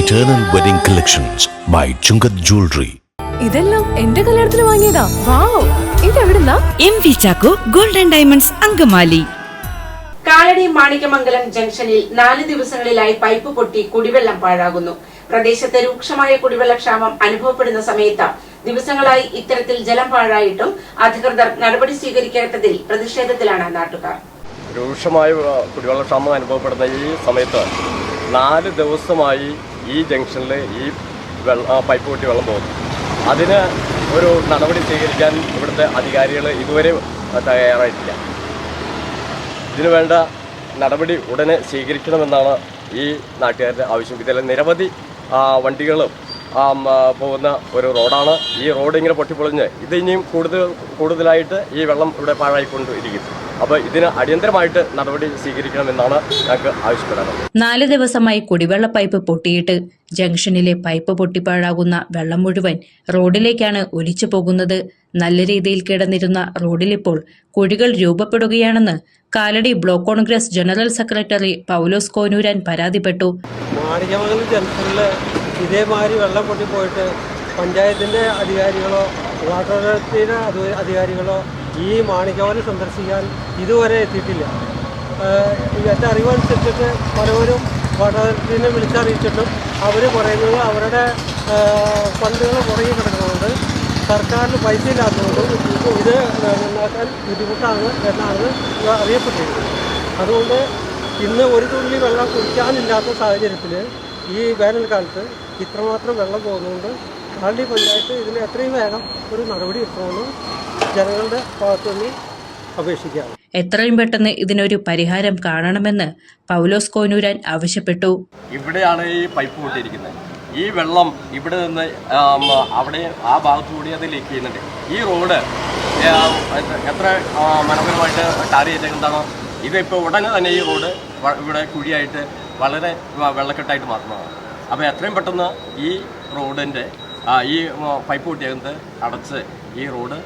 Eternal Wedding Collections by Chungath Jewelry. ഇതെല്ലാം എന്റെ കല്യാണത്തിന് വാങ്ങിയതാ. Wow ഇതെവിടുന്നാ? M V Chacko golden diamonds Angamaly. Kalady Manikyamangalam ജംഗ്ഷനിൽ നാല് ദിവസങ്ങളിലായി പൈപ്പ് പൊട്ടി കുടിവെള്ളം പാഴാകുന്നു. പ്രദേശത്ത് രൂക്ഷമായ കുടിവെള്ളക്ഷാമം അനുഭവപ്പെടുന്ന സമയത്ത് ദിവസങ്ങളായി ഇത്തരത്തിൽ ജലം പാഴായിട്ടും അധികൃതർ നടപടി സ്വീകരിക്കാത്തതിൽ പ്രതിഷേധത്തിലാണ് നാട്ടുകാർ. രൂക്ഷമായ കുടിവെള്ള കുടിവെള്ളക്ഷാമം അനുഭവപ്പെടുന്ന ഈ സമയത്ത് നാല് ദിവസമായി ഈ ജംഗ്ഷനിൽ ഈ വെള്ളം പൈപ്പ് പൊട്ടി വെള്ളം പോകുന്നു അതിന് ഒരു നടപടി സ്വീകരിക്കാൻ ഇവിടുത്തെ അധികാരികൾ ഇതുവരെ തയ്യാറായിട്ടില്ല. ഇതിനു വേണ്ട നടപടി ഉടനെ സ്വീകരിക്കണമെന്നാണ് ഈ നാട്ടുകാരുടെ ആവശ്യം. ഇതിലെ നിരവധി വണ്ടികളും പോകുന്ന ഒരു റോഡാണ്. ഈ റോഡ് ഇങ്ങനെ പൊട്ടിപ്പൊളിഞ്ഞ് ഇത് ഇനിയും കൂടുതൽ കൂടുതലായിട്ട് ഈ വെള്ളം ഇവിടെ പാഴായിക്കൊണ്ടിരിക്കും അപ്പോൾ ഇതിന് അടിയന്തരമായിട്ട് നടപടി സ്വീകരിക്കണമെന്നാണ് ഞങ്ങൾക്ക് ആവശ്യപ്പെടാറ് നാല് ദിവസമായി കുടിവെള്ള പൈപ്പ് പൊട്ടിയിട്ട് ജംഗ്ഷനിലെ പൈപ്പ് പൊട്ടിപ്പാഴാകുന്ന വെള്ളം മുഴുവൻ റോഡിലേക്കാണ് ഒലിച്ചു പോകുന്നത്. നല്ല രീതിയിൽ കിടന്നിരുന്ന റോഡിലിപ്പോൾ കുഴികൾ രൂപപ്പെടുകയാണെന്ന് Kalady block Congress general secretary Paulose Konuran പരാതിപ്പെട്ടു. Manikyamangalam ജംഗ്ഷനിൽ ഇതേമാതിരി വെള്ളം പൊട്ടിപ്പോയിട്ട് പഞ്ചായത്തിന്റെ അധികാരികളോ വാട്ടർ അതോറിറ്റിയുടെ അധികാരികളോ ഈ മാണിക്കവനെ സന്ദർശിക്കാൻ ഇതുവരെ എത്തിയിട്ടില്ല. എന്റെ അറിവനുസരിച്ചിട്ട് പലവരും പഠനത്തിനെ വിളിച്ചറിയിച്ചിട്ടും അവർ പറയുന്നത് അവരുടെ ഫണ്ടുകൾ പുറകെ കിടക്കുന്നതുകൊണ്ട് സർക്കാരിന് പൈസ ഇല്ലാത്തതുകൊണ്ട് ഇത് നന്നാക്കാൻ ബുദ്ധിമുട്ടാണ് എന്നാണ് അറിയപ്പെട്ടിരിക്കുന്നത്. അതുകൊണ്ട് ഇന്ന് ഒരു തുള്ളി വെള്ളം കുടിക്കാനില്ലാത്ത സാഹചര്യത്തിൽ ഈ വേനൽക്കാലത്ത് ഇത്രമാത്രം വെള്ളം പോകുന്നതുകൊണ്ട് കാലടി പഞ്ചായത്ത് ഇതിന് എത്രയും വേഗം ഒരു നടപടി എടുക്കണമെന്ന് ജനങ്ങളുടെ ഭാഗത്തുനിന്ന് അപേക്ഷിക്കാം. എത്രയും പെട്ടെന്ന് ഇതിനൊരു പരിഹാരം കാണണമെന്ന് പൗലോസ് കോനൂരാൻ ആവശ്യപ്പെട്ടു. ഇവിടെയാണ് ഈ പൈപ്പ് പൊട്ടിയിരിക്കുന്നത്. ഈ വെള്ളം ഇവിടെ നിന്ന് അവിടെ ആ ഭാഗത്തു കൂടി അത് ലീക്ക് ചെയ്യുന്നുണ്ട്. ഈ റോഡ് എത്ര മനോഹരമായിട്ട് ടാർ ചെയ്തിട്ടുണ്ടാണോ ഇതിപ്പോൾ ഉടനെ തന്നെ ഈ റോഡ് ഇവിടെ കുഴിയായിട്ട് വളരെ വെള്ളക്കെട്ടായിട്ട് മാറുന്നതാണ്. അപ്പോൾ എത്രയും പെട്ടെന്ന് ഈ റോഡിന്റെ ഈ പൈപ്പ് പൊട്ടിയത് അടച്ച് ഈ റോഡ്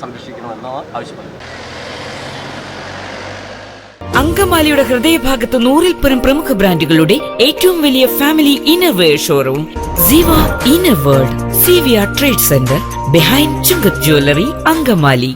സംരക്ഷിക്കണമെന്ന് ആവശ്യപ്പെടുന്നത് അങ്കമാലിയുടെ ഹൃദയഭാഗത്ത് നൂറിൽ പരം പ്രമുഖ ബ്രാൻഡുകളുടെ ഏറ്റവും വലിയ family innerwear showroom Ziva inner world C V R trade centre behind Chungath jewellery Angamaly.